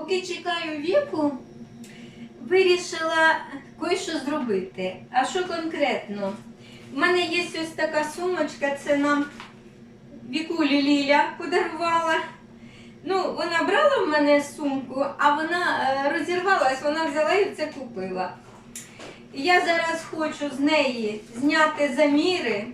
Поки чекаю віку, вирішила кое-що зробити. А що конкретно? У мене є ось така сумочка, це нам Вікулі Ліля подарувала. Ну, вона брала в мене сумку, а вона е, розірвалась, вона взяла і це купила. Я зараз хочу з неї зняти заміри.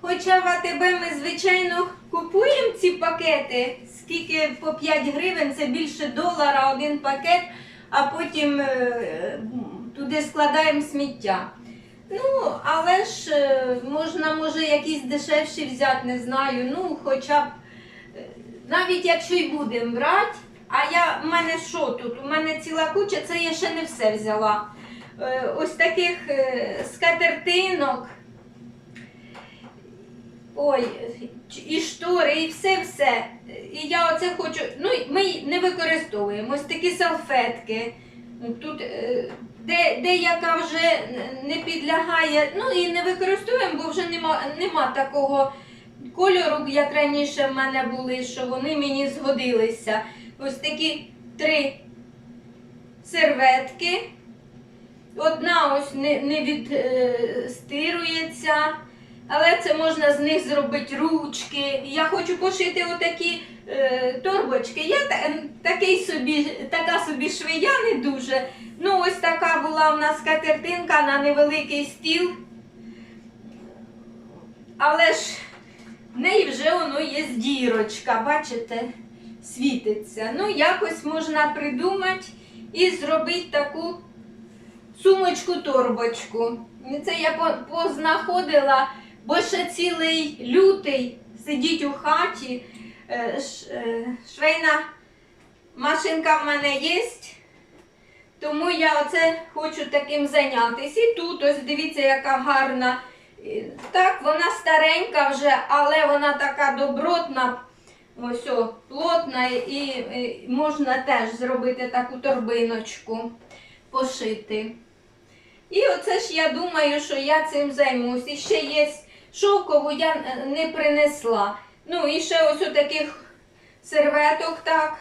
Хоча в АТБ ми, звичайно, купуємо ці пакети, скільки по 5 гривень, це більше долара один пакет, а потім е, туди складаємо сміття. Ну, але ж е, можна, може, якісь дешевші взяти, не знаю. Ну, хоча б, е, навіть якщо й будемо брати, а я, в мене що тут? У мене ціла куча, це я ще не все взяла. Ось таких скатертинок. Ой, і штори, і все-все. І я оце хочу. Ну, ми не використовуємо ось такі салфетки. Тут е, де, деяка вже не підлягає, ну і не використовуємо, бо вже нема, нема такого кольору, як раніше в мене були, що вони мені згодилися. Ось такі три серветки. Одна ось не, не відстирується. Але це можна з них зробити ручки. Я хочу пошити отакі е, торбочки. Я та, такий собі, така собі швея не дуже. Ну, ось така була в нас катертинка на невеликий стіл. Але ж в неї вже воно є дірочка, бачите, світиться. Ну, якось можна придумати і зробити таку сумочку-торбочку. Це я по- познаходила, бо ще цілий лютий сидіть у хаті. Е, е, Швейна машинка в мене є. Тому я оце хочу таким зайнятися. І тут ось дивіться, яка гарна. Так, вона старенька вже, але вона така добротна, ось о, плотна, і, і можна теж зробити таку торбиночку, пошити. І оце ж я думаю, що я цим займусь. І ще є шовкову я е, не принесла. Ну і ще ось у таких серветок так.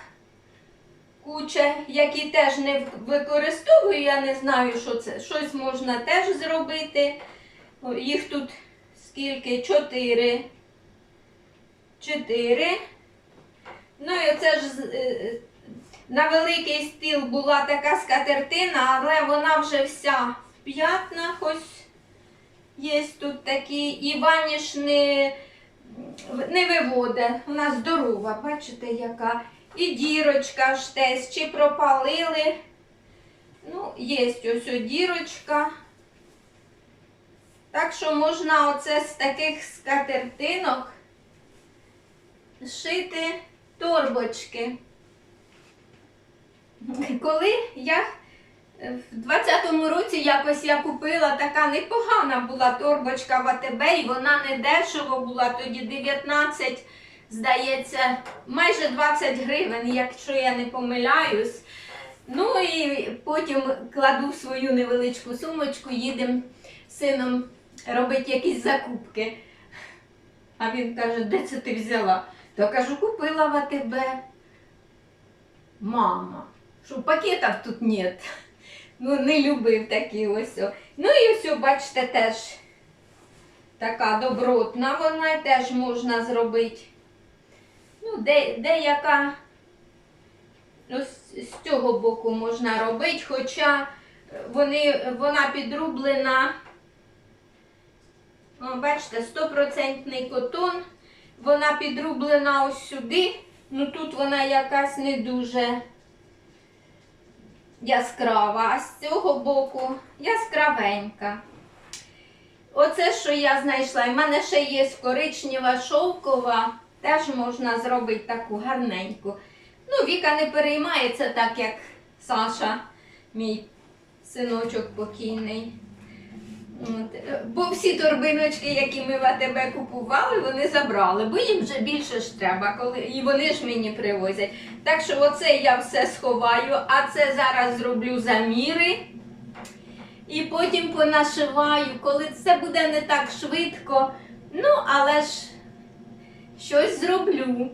Куча, які теж не використовую, я не знаю, що це. Щось можна теж зробити. Їх тут скільки? Чотири. Чотири. Ну і оце ж е, на великий стіл була така скатертина, але вона вже вся в п'ятнах. Ось є тут такі. І не, виводить. Вона здорова, бачите, яка. І дірочка ж теж, чи пропалили. Ну, є ось дірочка. Так що можна оце з таких скатертинок шити торбочки. Коли я в 20-му році якось я купила така непогана була торбочка в АТБ, і вона не дешево була, тоді 19, здається, майже 20 гривень, якщо я не помиляюсь. Ну і потім кладу свою невеличку сумочку, їдемо з сином робити якісь закупки. А він каже, де це ти взяла? То кажу, купила в АТБ. Мама, що пакетів тут нет. Ну, не любив такі ось. Ну і ось, бачите, теж така добротна, вона теж можна зробити. Ну, де, деяка ну, з, з цього боку можна робити, хоча вони, вона підрублена. О, бачите, 100% котон. Вона підрублена ось сюди. Ну тут вона якась не дуже яскрава, а з цього боку яскравенька. Оце, що я знайшла. І в мене ще є коричнева шовкова, теж можна зробити таку гарненьку. Ну, Віка не переймається так, як Саша, мій синочок покійний. От. е, Бо всі торбиночки, які ми в АТБ купували, вони забрали, бо їм вже більше ж треба, коли і вони ж мені привозять. Так що оце я все сховаю, а це зараз зроблю заміри. І потім понашиваю, коли це буде не так швидко. Ну, але ж щось зроблю.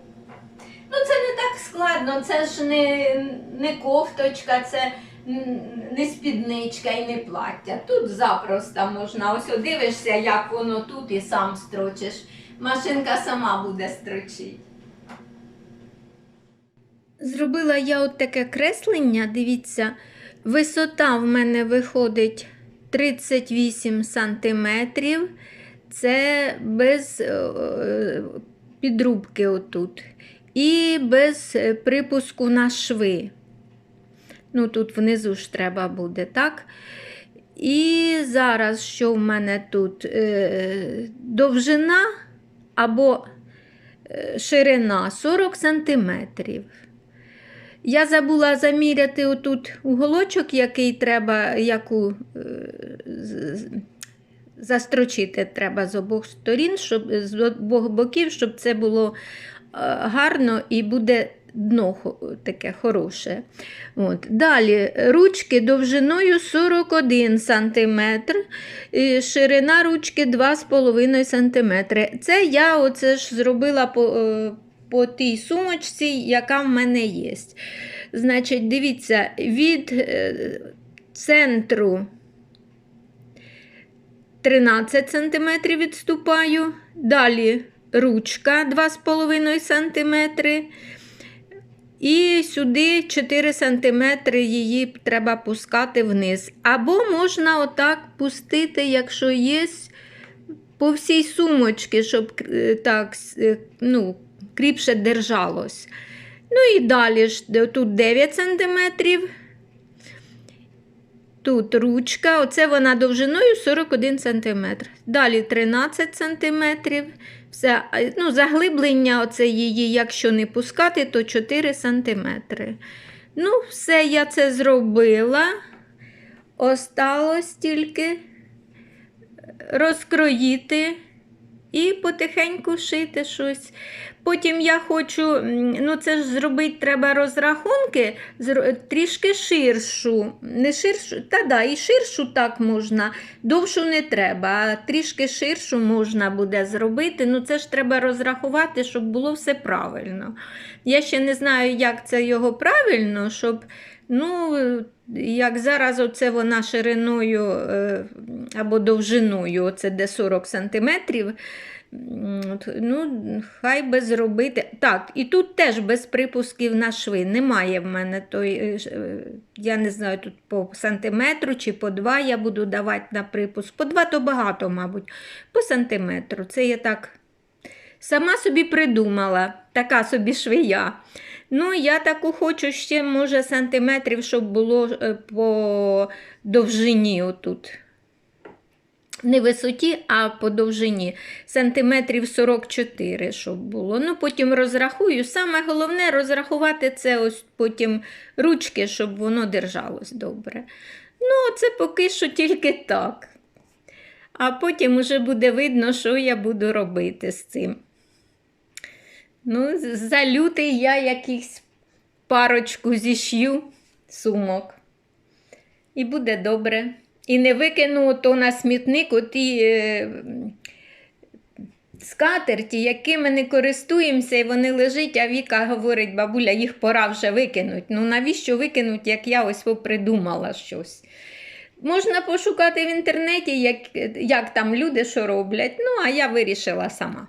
Ну, це не так складно. Це ж не, не кофточка, це не спідничка і не плаття. Тут запросто можна. Ось дивишся, як воно тут і сам строчиш. Машинка сама буде строчити. Зробила я от таке креслення, дивіться, висота в мене виходить 38 сантиметрів. Це без е, підрубки отут. І без е, припуску на шви. Ну, тут внизу ж треба буде, так? І зараз, що в мене тут? Е, довжина або е, ширина 40 сантиметрів. Я забула заміряти отут уголочок, який треба, яку застрочити треба з обох сторін, щоб, з обох боків, щоб це було гарно і буде дно таке хороше. От. Далі ручки довжиною 41 см, ширина ручки 2,5 см. Це я оце ж зробила по, е, по тій сумочці, яка в мене є. Значить, дивіться, від е, центру 13 см відступаю, далі ручка 2,5 см. І сюди 4 см її треба пускати вниз. Або можна отак пустити, якщо є по всій сумочці, щоб е, так е, ну, кріпше держалось. Ну і далі ж тут 9 см. Тут ручка, оце вона довжиною 41 см. Далі 13 см. Все, ну, заглиблення оце її, якщо не пускати, то 4 см. Ну, все, я це зробила. Осталось тільки розкроїти і потихеньку шити щось. Потім я хочу, ну це ж зробити треба розрахунки, трішки ширшу. Не ширшу, та да, і ширшу так можна, довшу не треба, а трішки ширшу можна буде зробити. Ну це ж треба розрахувати, щоб було все правильно. Я ще не знаю, як це його правильно, щоб. Ну, як зараз оце вона шириною е, або довжиною, оце де 40 сантиметрів. М, от, Ну, хай би зробити. Так, і тут теж без припусків на шви. Немає в мене той, е, е, я не знаю, тут по сантиметру чи по два я буду давати на припуск. По два то багато, мабуть. По сантиметру. Це я так сама собі придумала, така собі швия. Ну, я таку хочу ще, може, сантиметрів, щоб було е, по довжині отут. Не висоті, а по довжині. Сантиметрів 44, щоб було. Ну, потім розрахую. Саме головне розрахувати це ось потім ручки, щоб воно держалось добре. Ну, це поки що тільки так. А потім уже буде видно, що я буду робити з цим. Ну, за лютий я якийсь парочку зішью сумок. І буде добре. І не викину то на смітник оті е, скатерті, якими не користуємося, і вони лежать, а Віка говорить, бабуля, їх пора вже викинуть. Ну навіщо викинуть, як я ось придумала щось. Можна пошукати в інтернеті, як, як там люди що роблять. Ну, а я вирішила сама.